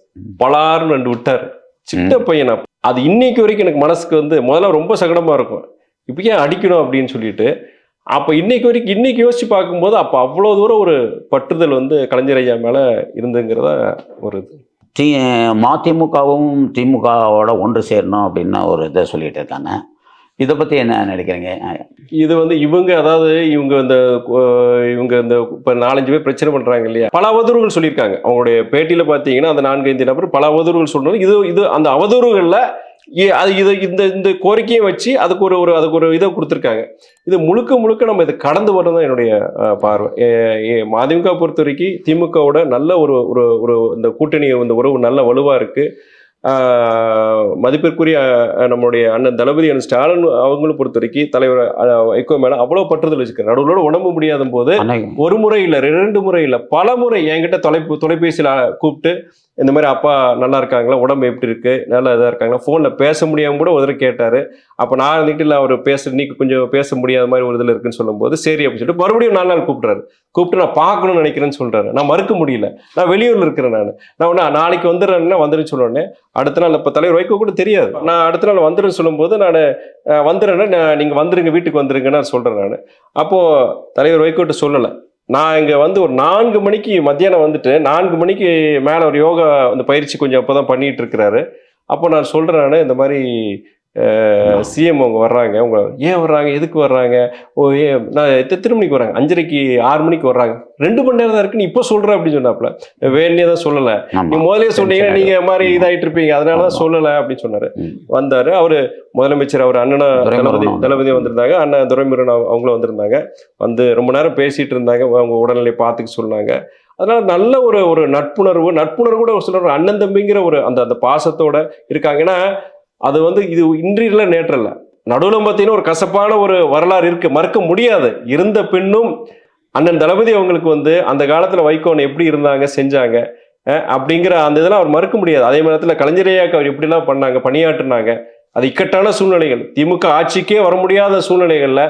பலார்னு ரெண்டு விட்டார். சின்ன பையனா. அது இன்னைக்கு வரைக்கும் எனக்கு மனசுக்கு வந்து முதல்ல ரொம்ப சங்கடமா இருக்கும். இப்போ ஏன் அடிக்கணும் அப்படின்னு சொல்லிட்டு. அப்போ இன்னைக்கு வரைக்கும் இன்னைக்கு யோசிச்சு பார்க்கும்போது அப்போ அவ்வளோ தூரம் ஒரு பற்றுதல் வந்து கலைஞர் ஐயா மேல இருந்துங்கிறத ஒரு இது. தி மதிமுகவும் திமுகவோட ஒன்று சேரணும் அப்படின்னு ஒரு இதை சொல்லிட்டு இருக்காங்க. இதை பற்றி என்ன நினைக்கிறீங்க? இது வந்து இவங்க அதாவது இவங்க இந்த இவங்க இந்த இப்போ நாலஞ்சு பேர் பிரச்சனை பண்றாங்க இல்லையா? பல அவதூறுகள் சொல்லியிருக்காங்க. அவங்களுடைய பேட்டியில பார்த்தீங்கன்னா அந்த நான்கு ஐந்து நபர் பல அவதூறுகள் சொல்றது இது இது அந்த அவதூறுகள்ல அது இது இந்த இந்த கோரிக்கையை வச்சு அதுக்கு ஒரு ஒரு அதுக்கு ஒரு இதை கொடுத்துருக்காங்க. இது முழுக்க முழுக்க நம்ம இதை கடந்து வர்றது தான் என்னுடைய பார்வை. மதிமுக பொறுத்த வரைக்கும் திமுகவோட நல்ல ஒரு ஒரு ஒரு இந்த கூட்டணி இந்த உறவு நல்ல வலுவாக இருக்குது மதிப்பிற்குரிய அஹ், நம்மளுடைய அண்ணன் தளபதி அண்ணன் ஸ்டாலின் அவங்களும் பொறுத்த வரைக்கும் தலைவர் வைகோ மேல அவ்வளவு பற்றுதல் வச்சிருக்காரு. நடுவுல உடம்பு முடியாத போது ஒரு முறை இல்ல ரெண்டு முறை இல்ல பல முறை என்கிட்ட தொலைப்பு தொலைபேசியில கூப்பிட்டு இந்த மாதிரி அப்பா நல்லா இருக்காங்களா? உடம்பு எப்படி இருக்கு? நல்லா இதாக இருக்காங்களா? ஃபோனில் பேச முடியாமல் கூட ஒருத்தர் கேட்டார். அப்போ நான் இருந்துட்டு இல்லை அவர் பேச இன்னைக்கு கொஞ்சம் பேச முடியாத மாதிரி ஒரு இதில் இருக்குன்னு சொல்லும்போது சரி அப்படின்னு சொல்லிட்டு மறுபடியும் நாலு நாள் கூப்பிட்றாரு. கூப்பிட்டு நான் பார்க்கணும்னு நினைக்கிறேன்னு சொல்கிறாரு நான் மறுக்க முடியல. நான் வெளியூரில் இருக்கிறேன் நான். நான் ஒன்று நாளைக்கு வந்துடுறேன்னா வந்துடுன்னு சொன்னோடனே அடுத்த நாள் இப்போ தலைவர் வைக்க கூட தெரியாது. நான் அடுத்த நாள் வந்துருன்னு சொல்லும்போது நான் வந்துடுறேன்னா நான் வந்துடுங்க வீட்டுக்கு வந்துருங்கன்னு நான் சொல்கிறேன் நான். அப்போது தலைவர் வைக்கோட்டு சொல்லலை. நான் இங்கே வந்து ஒரு நான்கு மணிக்கு மத்தியானம் வந்துட்டு நான்கு மணிக்கு மேலே ஒரு யோகா அந்த பயிற்சி கொஞ்சம் அப்போ தான் பண்ணிகிட்டு இருக்கிறாரு. அப்போ நான் சொல்கிறேன் நான் இந்த மாதிரி சிஎம் அவங்க வர்றாங்க. அவங்க ஏன் வர்றாங்க? எதுக்கு வர்றாங்க? ஓ ஏ நான் எத்தனை மணிக்கு வர்றாங்க? அஞ்சரைக்கு ஆறு மணிக்கு வர்றாங்க. ரெண்டு மணி நேரம் தான் இருக்கு. நீ இப்போ சொல்கிற அப்படின்னு சொன்னாப்புல. வேணே தான் சொல்லலை. நீ முதலே சொன்னீங்க நீங்க மாதிரி இதாயிட்டு இருப்பீங்க. அதனால தான் சொல்லலை அப்படின்னு சொன்னாரு. வந்தாரு. அவரு முதலமைச்சர் அவர் அண்ணனா தளபதி. தளபதி வந்திருந்தாங்க. அண்ணன் துரைமுருகன் அவங்க- அவங்களும் வந்திருந்தாங்க. வந்து ரொம்ப நேரம் பேசிட்டு இருந்தாங்க. அவங்க உடல்நிலை பார்த்துக்க சொன்னாங்க. அதனால நல்ல ஒரு ஒரு நட்புணர்வு நட்புணர்வு கூட ஒரு சிலர் அண்ணன் தம்பிங்கிற ஒரு அந்த அந்த பாசத்தோட இருக்காங்க. ஏன்னா அது வந்து இது இன்றில்ல நேற்றல்ல. நடுவில் பார்த்தீங்கன்னா ஒரு கசப்பான ஒரு வரலாறு இருக்கு. மறுக்க முடியாது. இருந்த பின்னும் அண்ணன் தளபதி அவங்களுக்கு வந்து அந்த காலத்தில் வைகோன் எப்படி இருந்தாங்க செஞ்சாங்க அப்படிங்கிற அந்த இதெல்லாம் அவர் மறுக்க முடியாது. அதே நேரத்தில் கலைஞரையாக்கு அவர் எப்படிலாம் பண்ணாங்க பணியாற்றினாங்க அது இக்கட்டான சூழ்நிலைகள். திமுக ஆட்சிக்கே வர முடியாத சூழ்நிலைகளில்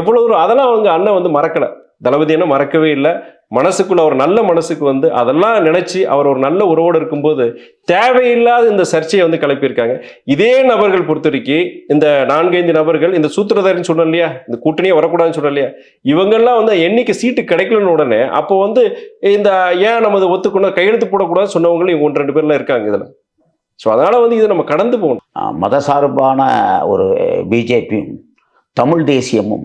எவ்வளோ அதெல்லாம் அவங்க அண்ணன் வந்து மறக்கலை. தளபதி என்ன மறக்கவே இல்லை. மனசுக்குள்ள ஒரு நல்ல மனசுக்கு வந்து அதெல்லாம் நினைச்சு அவர் ஒரு நல்ல உறவோடு இருக்கும்போது தேவையில்லாத இந்த சர்ச்சையை வந்து கிளப்பியிருக்காங்க. இதே நபர்கள் பொறுத்த வரைக்கும் இந்த நான்கைந்து நபர்கள் இந்த சூத்திரதாரின்னு சொன்னோம் இல்லையா? இந்த கூட்டணியே வரக்கூடாதுன்னு சொன்னோம் இல்லையா? இவங்கெல்லாம் வந்து என்னைக்கு சீட்டு கிடைக்கலன்னு உடனே அப்போ வந்து இந்த ஏன் நம்ம இதை ஒத்துக்கணும்? கையெழுத்து போடக்கூடாதுன்னு சொன்னவங்களும் இவங்க ஒன்று ரெண்டு பேர்லாம் இருக்காங்க இதில். ஸோ அதனால் வந்து இதை நம்ம கடந்து போகணும். மத மதசார்பான ஒரு பிஜேபியும் தமிழ் தேசியமும்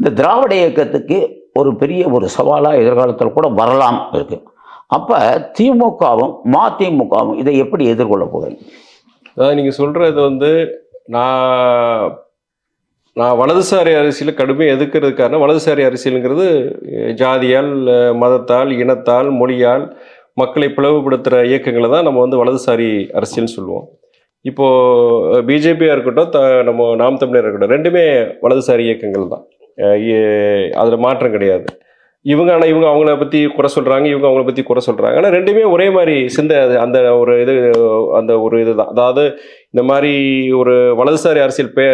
இந்த திராவிட இயக்கத்துக்கு ஒரு பெரிய ஒரு சவாலாக எதிர்காலத்தில் கூட வரலாம் இருக்குது அப்போ திமுகவும் மதிமுகவும் இதை எப்படி எதிர்கொள்ள போகிறீங்க அதாவது நீங்கள் சொல்கிறது வந்து நான் நான் வலதுசாரி அரசியலை கடுமையாக எதிர்க்கிறதுக்கான வலதுசாரி அரசியலுங்கிறது ஜாதியால் மதத்தால் இனத்தால் மொழியால் மக்களை பிளவுபடுத்துகிற இயக்கங்களை தான் நம்ம வந்து வலதுசாரி அரசியல்னு சொல்லுவோம். இப்போது பிஜேபியாக இருக்கட்டும் த நம்ம நாம் தமிழர் இருக்கட்டும் ரெண்டுமே வலதுசாரி இயக்கங்கள் தான். அதில் மாற்றம் கிடையாது. இவங்க ஆனால் இவங்க அவங்கள பற்றி குறை சொல்கிறாங்க இவங்க அவங்கள பற்றி குறை சொல்கிறாங்க ஆனால் ரெண்டுமே ஒரே மாதிரி சிந்த அந்த ஒரு இது அந்த ஒரு இதுதான். அதாவது இந்த மாதிரி ஒரு வலதுசாரி அரசியல் பே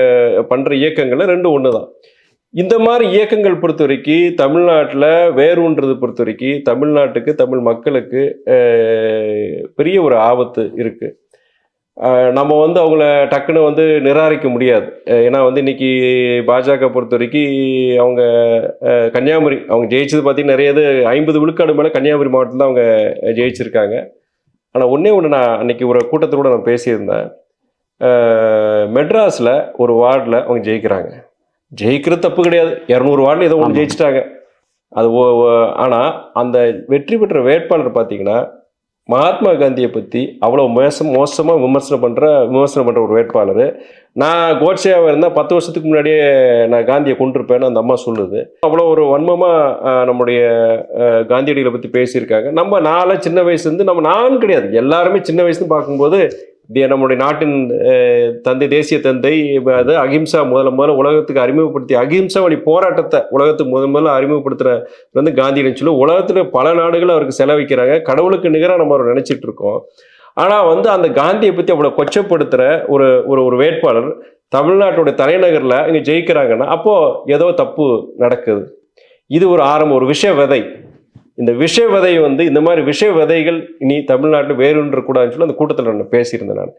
பண்ணுற இயக்கங்களில் ரெண்டும் ஒன்று தான் இந்த மாதிரி இயக்கங்கள் பொறுத்த வரைக்கும் தமிழ்நாட்டில் வேறுன்றது பொறுத்த வரைக்கும் தமிழ்நாட்டுக்கு தமிழ் மக்களுக்கு பெரிய ஒரு ஆபத்து இருக்குது நம்ம வந்து அவங்கள டக்குன்னு வந்து நிராகரிக்க முடியாது. ஏன்னா வந்து இன்னைக்கு பாஜக பொறுத்த வரைக்கும் அவங்க கன்னியாகுமரி அவங்க ஜெயிச்சது பார்த்தீங்கன்னா நிறைய இது ஐம்பது விழுக்காடு மேலே கன்னியாகுமரி மாவட்டத்தில் தான் அவங்க ஜெயிச்சிருக்காங்க. ஆனால் ஒன்றே ஒன்று நான் அன்னைக்கு ஒரு கூட்டத்தோட நான் பேசியிருந்தேன். மெட்ராஸில் ஒரு வார்டில் அவங்க ஜெயிக்கிறாங்க. ஜெயிக்கிறது தப்பு கிடையாது. இரநூறு வார்டில் ஏதோ. ஒன்று ஜெயிச்சிட்டாங்க. அது ஆனால் அந்த வெற்றி பெற்ற வேட்பாளர் பார்த்தீங்கன்னா மகாத்மா காந்தியை பற்றி அவ்வளோ மோசம் மோசமாக விமர்சனம் பண்ணுற விமர்சனம் பண்ணுற ஒரு வேட்பாளர். நான் கோட்சேவாக இருந்தால் பத்து வருஷத்துக்கு முன்னாடியே நான் காந்தியை கொண்டிருப்பேன்னு அந்த அம்மா சொல்லுது. அவ்வளோ ஒரு வன்மமாக நம்முடைய காந்தியடிகளை பற்றி பேசியிருக்காங்க. நம்ம நாளாக சின்ன வயசுலேருந்து நம்ம நான் கிடையாது. எல்லாருமே சின்ன வயசுன்னு பார்க்கும்போது நம்முடைய நாட்டின் தந்தை தேசிய தந்தை அது அகிம்சா முதல்ல முதல்ல உலகத்துக்கு அறிமுகப்படுத்தி அகிம்சா வழி போராட்டத்தை உலகத்துக்கு முதல் முதல்ல அறிமுகப்படுத்துகிற வந்து காந்தியடின்னு சொல்லி உலகத்தில் பல நாடுகள் அவருக்கு செலவிக்கிறாங்க கடவுளுக்கு நிகராக நம்ம அவரை நினச்சிட்டு இருக்கோம். ஆனால் வந்து அந்த காந்தியை பற்றி அவ்வளோ கொச்சப்படுத்துகிற ஒரு ஒரு ஒரு வேட்பாளர் தமிழ்நாட்டுடைய தலைநகரில் இங்கே ஜெயிக்கிறாங்கன்னா அப்போது ஏதோ தப்பு நடக்குது. இது ஒரு ஆரம்பம் ஒரு விஷ விதை. இந்த விஷ விதை வந்து இந்த மாதிரி விஷ விதைகள் இனி தமிழ்நாட்டில் வேறுன்ற கூடாதுன்னு சொல்லி அந்த கூட்டத்தில் நான் பேசியிருந்தேன் நான்.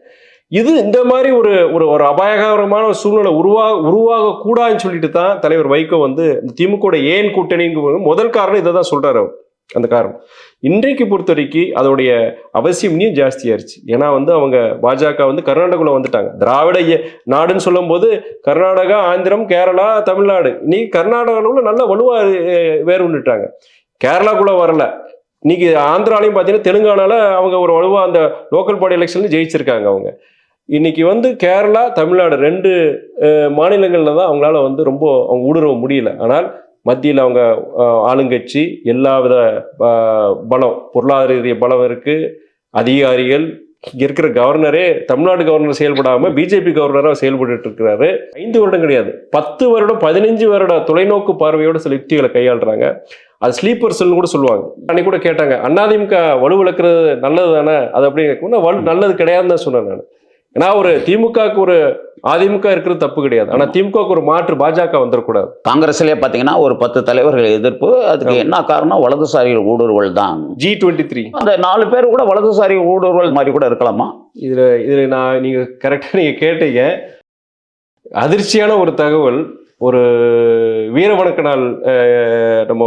இது இந்த மாதிரி ஒரு ஒரு ஒரு அபாயகரமான ஒரு சூழ்நிலை உருவாக கூடாதுன்னு சொல்லிட்டு தான் தலைவர் வைகோ வந்து இந்த திமுக ஏன் கூட்டணிங்கும் முதல் காரணம் இதை தான் சொல்கிறார் அவர். அந்த காரணம். இன்றைக்கு பொறுத்த வரைக்கும் அதோடைய அவசியம் இன்னும் ஜாஸ்தியாயிருச்சு. ஏன்னா வந்து அவங்க பாஜக வந்து கர்நாடகாவில் வந்துட்டாங்க. திராவிட நாடுன்னு சொல்லும்போது கர்நாடகா ஆந்திரம் கேரளா தமிழ்நாடு. நீ கர்நாடகாவில் நல்ல வலுவாக வேறு ஒன்றுட்டாங்க கேரளாக்குள்ளே வரல. இன்னைக்கு ஆந்திராலையும் பார்த்தீங்கன்னா தெலுங்கானால அவங்க ஒரு வலுவா அந்த லோக்கல் பாடி எலெக்ஷன்ல ஜெயிச்சிருக்காங்க அவங்க. இன்னைக்கு வந்து கேரளா தமிழ்நாடு ரெண்டு மாநிலங்களில் தான் அவங்களால வந்து ரொம்ப அவங்க ஊடுருவ முடியல. ஆனால் மத்தியில் அவங்க ஆளுங்கட்சி எல்லா வித பலம் பொருளாதார பலம் இருக்கு. அதிகாரிகள் இருக்கிற கவர்னரே தமிழ்நாடு கவர்னர் செயல்படாமல் பிஜேபி கவர்னராக செயல்பட்டு இருக்கிறாரு ஐந்து வருடம் கிடையாது. பத்து வருடம் பதினஞ்சு வருட தொலைநோக்கு பார்வையோட சில யுக்திகளை கையாளுறாங்க. அது ஸ்லீப்பர் செல்னு கூட சொல்லுவாங்க. அன்னைக்கு கூட கேட்டாங்க அண்ணாதிமுக வலுவிழக்கிறது நல்லது தானே அது அப்படி வலு நல்லது கிடையாதுன்னு தான் சொன்னேன் நான். ஏன்னா ஒரு திமுகவுக்கு ஒரு அதிமுக இருக்கிறது தப்பு கிடையாது. ஆனா திமுகவுக்கு ஒரு மாற்று பாஜக வந்துடக்கூடாது. காங்கிரஸ்லேயே பார்த்தீங்கன்னா ஒரு பத்து தலைவர்கள் எதிர்ப்பு அதுக்கு. என்ன காரணம்? வலதுசாரி ஊடுருவல் தான். ஜி டுவெண்ட்டி த்ரீ அந்த நாலு பேர் கூட வலதுசாரி ஊடுருவல் மாதிரி கூட இருக்கலாமா? இதுல இதுல நான் நீங்க கரெக்டா நீங்க கேட்டீங்க. அதிர்ச்சியான ஒரு தகவல் ஒரு வீரவணக்க நாள் நம்ம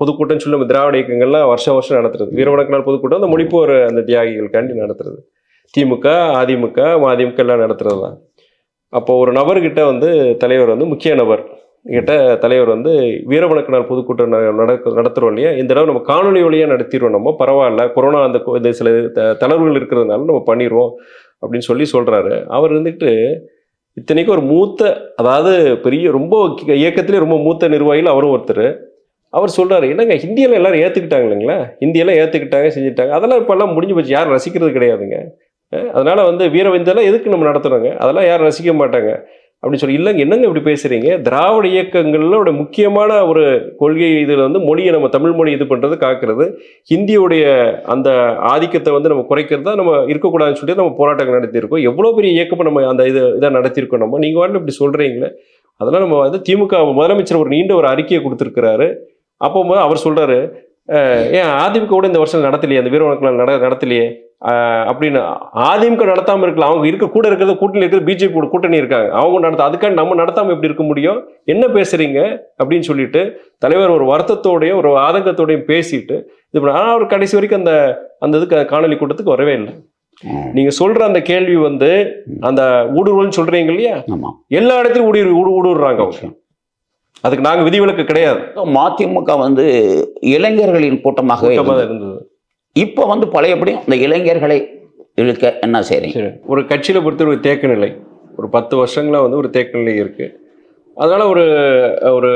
பொதுக்கூட்டம்னு சொல்லி நம்ம திராவிட இயக்கங்கள்லாம் வருஷம் வருஷம் நடத்துறது. வீரவணக்க நாள் பொதுக்கூட்டம் அந்த முடிப்போர் அந்த தியாகிகளுக்காண்டி நடத்துறது. திமுக அதிமுக மதிமுக எல்லாம் நடத்துறது தான் அப்போ ஒரு நபர்கிட்ட வந்து தலைவர் வந்து முக்கிய நபர். கிட்ட தலைவர் வந்து வீரவணக்க பொதுக்கூட்டம் நடக்க நடத்துகிறோம் இல்லையா? இந்த தடவை நம்ம காணொலி வழியாக நடத்திடுவோம் நம்ம பரவாயில்ல கொரோனா அந்த இந்த சில த- தளர்வுகள் இருக்கிறதுனால நம்ம பண்ணிடுவோம் அப்படின்னு சொல்லி சொல்கிறாரு அவர் இருந்துட்டு இத்தனைக்கும் ஒரு மூத்த அதாவது பெரிய ரொம்ப இயக்கத்திலே ரொம்ப மூத்த நிர்வாகிகள் அவரும் ஒருத்தர். அவர் சொல்கிறாரு என்னங்க ஹிந்தியெல்லாம் எல்லாரும் ஏற்றுக்கிட்டாங்க இல்லைங்களா? ஹிந்தியெல்லாம் ஏற்றுக்கிட்டாங்க செஞ்சுட்டாங்க அதெல்லாம் இப்போல்லாம் முடிஞ்சு போச்சு. யாரும் ரசிக்கிறது கிடையாதுங்க. அதனால் வந்து வீரவிந்தெல்லாம் எதுக்கு நம்ம நடத்துறோங்க? அதெல்லாம் யாரும் ரசிக்க மாட்டாங்க. அப்படின்னு சொல்லி இல்லைங்க என்னங்க இப்படி பேசுகிறீங்க திராவிட இயக்கங்களோட முக்கியமான ஒரு கொள்கை இதில் வந்து மொழியை நம்ம தமிழ் மொழி இது பண்ணுறது காக்கிறது. ஹிந்தியுடைய அந்த ஆதிக்கத்தை வந்து நம்ம குறைக்கிறது தான் நம்ம இருக்கக்கூடாதுன்னு சொல்லி நம்ம போராட்டங்கள் நடத்தியிருக்கோம். எவ்வளோ பெரிய இயக்கம் நம்ம அந்த இது இதை நடத்தியிருக்கோம் நம்ம? நீங்கள் வாட்டில் இப்படி சொல்கிறீங்களே அதெல்லாம் நம்ம வந்து திமுக முதலமைச்சர் ஒரு நீண்ட ஒரு அறிக்கையை கொடுத்துருக்கிறாரு. அப்போ போது அவர் சொல்கிறாரு ஏன் அதிமுக கூட இந்த வருஷம் நடத்தலையே? அந்த வீரவணக்கெல்லாம் நட நடத்தலையே? அப்படின்னு அதிமுக நடத்தாம இருக்கலாம். அவங்க இருக்க கூட இருக்கிறது கூட்டணி இருக்கிறது பிஜேபி கூட கூட்டணி இருக்காங்க. அவங்க நடத்த அதுக்காக நம்ம நடத்தாம எப்படி இருக்க முடியும்? என்ன பேசுறீங்க? அப்படின்னு சொல்லிட்டு தலைவர் ஒரு வருத்தத்தோடயும் ஒரு ஆதங்கத்தோடையும் பேசிட்டு இது ஆனால் அவர் கடைசி வரைக்கும் அந்த அந்த இதுக்கு காணொலி கூட்டத்துக்கு வரவே இல்லை. நீங்க சொல்ற அந்த கேள்வி வந்து அந்த ஊடுருவல்னு சொல்றீங்க இல்லையா? எல்லா இடத்துலயும் ஊடி ஊடு ஊடுருறாங்க அவங்க. அதுக்கு நாங்க விதிவிலக்கு கிடையாது. மதிமுக வந்து இளைஞர்களின் கூட்டமாகவே கூட்டமா தான் இருந்தது. இப்போ வந்து பழையபடியும் இந்த இளைஞர்களை இழுக்க என்ன செய்கிறீங்க ஒரு கட்சியில் பொறுத்த ஒரு தேக்க நிலை. ஒரு பத்து வருஷங்களாக வந்து ஒரு தேக்க நிலை இருக்குது அதனால் ஒரு ஒரு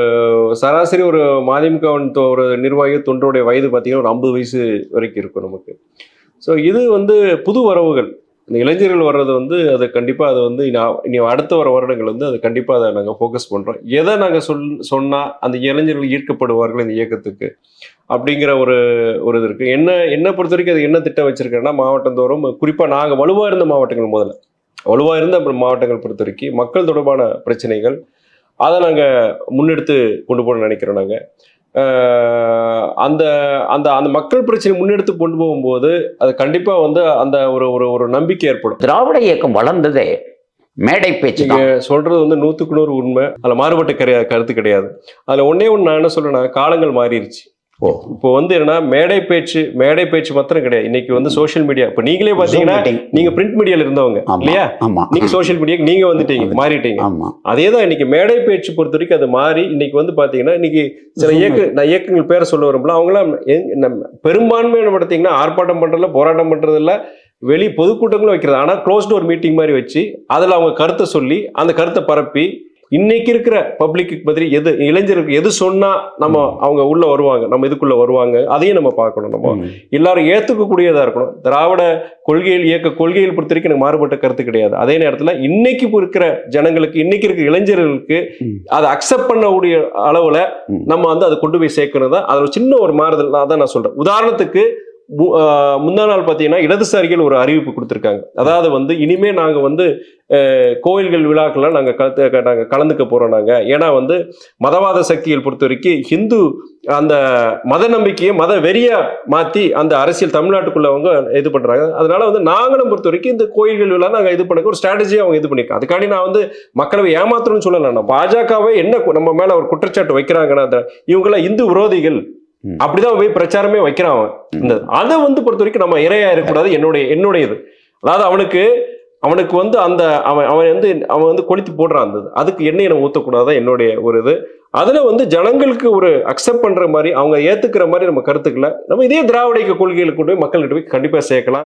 சராசரி ஒரு மதிமுக ஒரு நிர்வாகி தொண்டருடைய வயது பார்த்திங்கன்னா ஒரு ஐம்பது வயசு வரைக்கும் இருக்கும் நமக்கு. ஸோ இது வந்து புது வரவுகள். இந்த இளைஞர்கள் வர்றது வந்து அது கண்டிப்பாக அது வந்து இனி இனி அடுத்த வர வருடங்கள் வந்து அது கண்டிப்பாக அதை நாங்கள் ஃபோக்கஸ் பண்ணுறோம் எதை நாங்கள் சொல் சொன்னால் அந்த இளைஞர்கள் ஈர்க்கப்படுவார்கள் இந்த இயக்கத்துக்கு? அப்படிங்கிற ஒரு ஒரு இது இருக்குது என்ன என்ன பொறுத்த வரைக்கும் அது என்ன திட்டம் வச்சிருக்கேன்னா மாவட்டந்தோறும் குறிப்பாக நாங்கள் வலுவாக இருந்த மாவட்டங்கள் முதல்ல. வலுவாக இருந்த மாவட்டங்கள் பொறுத்த வரைக்கும் மக்கள் தொடர்பான பிரச்சனைகள் அதை நாங்கள் முன்னெடுத்து கொண்டு போக நினைக்கிறோம் நாங்கள் அந்த அந்த அந்த மக்கள் பிரச்சனை முன்னெடுத்து கொண்டு போகும்போது அது கண்டிப்பாக வந்து அந்த ஒரு ஒரு ஒரு நம்பிக்கை ஏற்படும். திராவிட இயக்கம் வளர்ந்ததே மேடை பேச்சு தான். நீங்க சொல்றது வந்து நூத்துக்கு நூறு உண்மை. அதுல மாறுபட்ட கிடையாது கருத்து கிடையாது. அதுல ஒண்ணே ஒண்ணு நான் என்ன சொல்றேன்னா காலங்கள் மாறிடுச்சு இப்போ வந்து என்னன்னா மேடை பேச்சு மேடை பேச்சு மாத்திரம் கிடையாது. இன்னைக்கு வந்து சோஷியல் மீடியா இப்போ நீங்களே பாத்தீங்கன்னா. நீங்க பிரிண்ட் மீடியால இருந்தவங்க இல்லையா? நீங்க சோஷியல் மீடியாக்கு நீங்க வந்துட்டீங்க மாறிட்டீங்க. அதே தான் இன்னைக்கு மேடை பேச்சு பொறுத்த வரைக்கும் அது மாறி இன்னைக்கு வந்து பாத்தீங்கன்னா இன்னைக்கு சில இயக்க நான் இயக்கங்கள் பேரை சொல்ல வரும்போது அவங்களாம் எங்க- நம்ம பெரும்பான்மை என்ன பார்த்தீங்கன்னா ஆர்ப்பாட்டம் பண்றதில்ல போராட்டம் பண்றதில்ல வெளி பொதுக்கூட்டங்களும் வைக்கிறது. ஆனால் க்ளோஸ் டோர் மீட்டிங் மாதிரி வச்சு அதில் அவங்க கருத்தை சொல்லி அந்த கருத்தை பரப்பி இன்னைக்கு இருக்கிற பப்ளிக்கு பதில் எது இளைஞருக்கு எது சொன்னா நம்ம அவங்க உள்ள வருவாங்க நம்ம இதுக்குள்ள வருவாங்க அதையும் நம்ம பார்க்கணும் நம்ம. எல்லாரும் ஏத்துக்கக்கூடியதா இருக்கணும் திராவிட கொள்கையில் இயக்க கொள்கையில் பொறுத்த வரைக்கும் எனக்கு மாறுபட்ட கருத்து கிடையாது அதே நேரத்துல இன்னைக்கு இருக்கிற ஜனங்களுக்கு இன்னைக்கு இருக்கிற இளைஞர்களுக்கு. அதை அக்செப்ட் பண்ணக்கூடிய அளவுல. நம்ம வந்து அதை கொண்டு போய் சேர்க்கறது தான் அதில் சின்ன ஒரு மாறுதல் அதான் நான் சொல்றேன் உதாரணத்துக்கு முந்தா நாள் பார்த்தீங்கன்னா இடதுசாரிகள் ஒரு அறிவிப்பு கொடுத்துருக்காங்க. அதாவது வந்து இனிமே நாங்கள் வந்து கோயில்கள் விழாக்கள்லாம் நாங்கள் கலத்து நாங்கள் கலந்துக்க போகிறோம் நாங்கள் ஏன்னா வந்து மதவாத சக்திகள் பொறுத்த வரைக்கும் ஹிந்து அந்த மத நம்பிக்கையை மத வெறியா மாற்றி அந்த அரசியல் தமிழ்நாட்டுக்குள்ள அவங்க இது பண்ணுறாங்க அதனால வந்து நாங்களும் பொறுத்த வரைக்கும் இந்த கோயில்கள் விழா நாங்கள் இது பண்ண ஒரு ஸ்ட்ராட்டஜியாக அவங்க இது பண்ணிருக்காங்க. அதுக்காண்டி நான் வந்து மக்களை ஏமாத்தணும்னு சொல்லலை. நான் பாஜகவே என்ன நம்ம மேலே ஒரு குற்றச்சாட்டு வைக்கிறாங்கன்னா அந்த இந்து விரோதிகள். அப்படிதான் போய் பிரச்சாரமே வைக்கிறான் அவன். அதை வந்து பொறுத்த வரைக்கும் நம்ம இரையா இருக்கக்கூடாது. என்னுடைய என்னுடையது. அதாவது அவனுக்கு அவனுக்கு வந்து அந்த அவன் அவன் வந்து அவன் வந்து கொளுத்தி போடுறான் அந்த இது. அதுக்கு எண்ணெயை நம்ம ஊற்றக்கூடாதான் என்னுடைய ஒரு இது. அதுல வந்து ஜனங்களுக்கு ஒரு அக்செப்ட் பண்ற மாதிரி அவங்க ஏத்துக்கிற மாதிரி நம்ம கருத்துக்களை நம்ம இதே திராவிட இயக்க கொள்கைகளை கொண்டு போய் மக்கள்கிட்ட போய் கண்டிப்பா சேர்க்கலாம்.